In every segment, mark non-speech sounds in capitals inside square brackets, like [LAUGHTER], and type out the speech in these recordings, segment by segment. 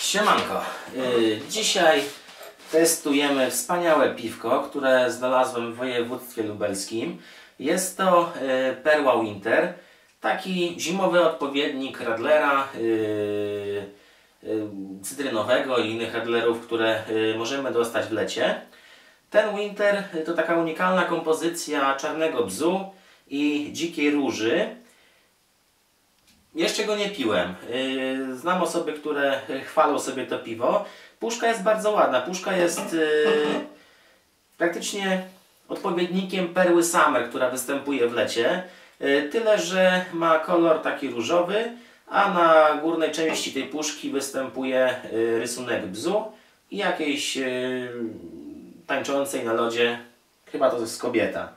Siemanko, yy, dzisiaj testujemy wspaniałe piwko, które znalazłem w województwie lubelskim. Jest to yy, Perła Winter, taki zimowy odpowiednik Radlera yy, cytrynowego i innych Radlerów, które możemy dostać w lecie. Ten Winter to taka unikalna kompozycja czarnego bzu i dzikiej róży. Jeszcze go nie piłem. Yy, Znam osoby, które chwalą sobie to piwo. Puszka jest bardzo ładna. Puszka jest yy, praktycznie odpowiednikiem perły Summer, która występuje w lecie. Yy, Tyle, że ma kolor taki różowy, a na górnej części tej puszki występuje rysunek bzu i jakiejś tańczącej na lodzie, chyba to jest kobieta.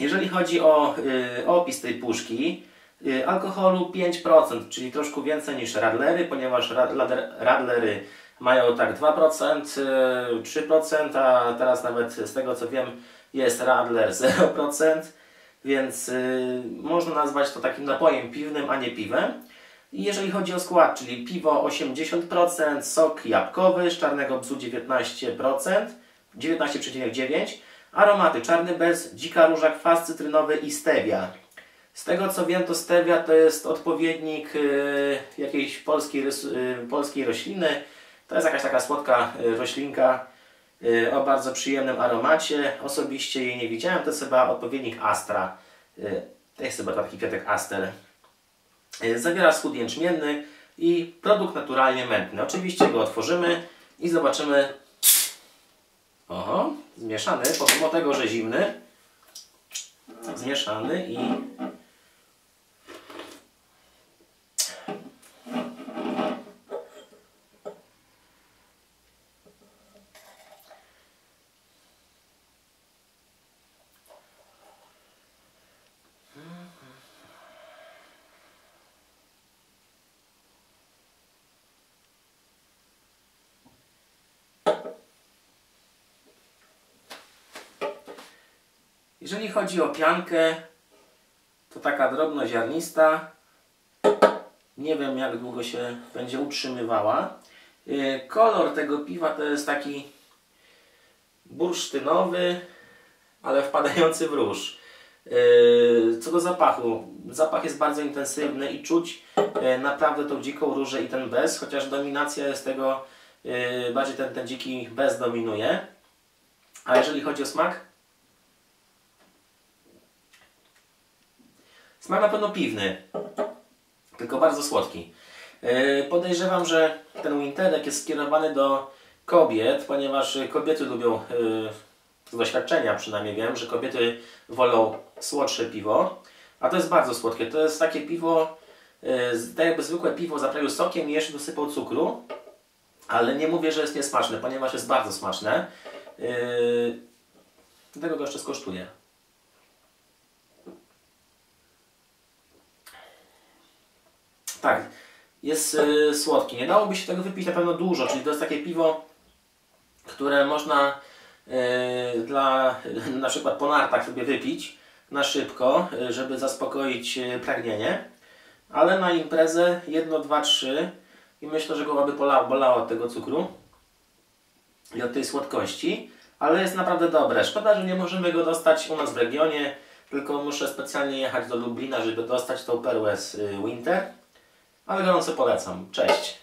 Jeżeli chodzi o y, opis tej puszki, y, alkoholu 5%, czyli troszkę więcej niż radlery, ponieważ radlery mają tak 2%, y, 3%, a teraz nawet z tego co wiem jest radler [LAUGHS] 0%, więc y, można nazwać to takim napojem piwnym, a nie piwem. Jeżeli chodzi o skład, czyli piwo 80%, sok jabłkowy, z czarnego bzu 19%, 19,9%, Aromaty czarny bez, dzika róża, kwas cytrynowy i stevia. Z tego co wiem, to stevia to jest odpowiednik y, jakiejś polskiej, y, polskiej rośliny. To jest jakaś taka słodka y, roślinka o bardzo przyjemnym aromacie. Osobiście jej nie widziałem, to jest chyba odpowiednik astra. To jest chyba taki kwiatek aster. Zawiera schód jęczmienny i produkt naturalnie mętny. Oczywiście go otworzymy i zobaczymy Oho, zmieszany, pomimo tego, że zimny, zmieszany i Jeżeli chodzi o piankę, to taka drobnoziarnista. Nie wiem jak długo się będzie utrzymywała. Yy, Kolor tego piwa to jest taki bursztynowy, ale wpadający w róż. Yy, Co do zapachu, zapach jest bardzo intensywny i czuć yy, naprawdę tą dziką różę i ten bez, chociaż dominacja jest tego, bardziej ten, ten dziki bez dominuje. A jeżeli chodzi o smak, Smak na pewno piwny, tylko bardzo słodki. Yy, Podejrzewam, że ten winterek jest skierowany do kobiet, ponieważ kobiety lubią, yy, z doświadczenia przynajmniej wiem, że kobiety wolą słodsze piwo. A to jest bardzo słodkie. To jest takie piwo, z- tak jakby zwykłe piwo zaprawił sokiem i jeszcze dosypał cukru. Ale nie mówię, że jest niesmaczne, ponieważ jest bardzo smaczne. Dlatego go jeszcze skosztuję. Tak, jest y, słodki. Nie dałoby się tego wypić na pewno dużo, czyli to jest takie piwo, które można y, dla na przykład po nartach sobie wypić na szybko, y, żeby zaspokoić y, pragnienie. Ale na imprezę jedno, dwa, trzy i myślę, że głowa by pola- bolała od tego cukru i od tej słodkości, ale jest naprawdę dobre. Szkoda, że nie możemy go dostać u nas w regionie, tylko muszę specjalnie jechać do Lublina, żeby dostać tą perłę z y, Winter. Ale gorąco polecam. Cześć.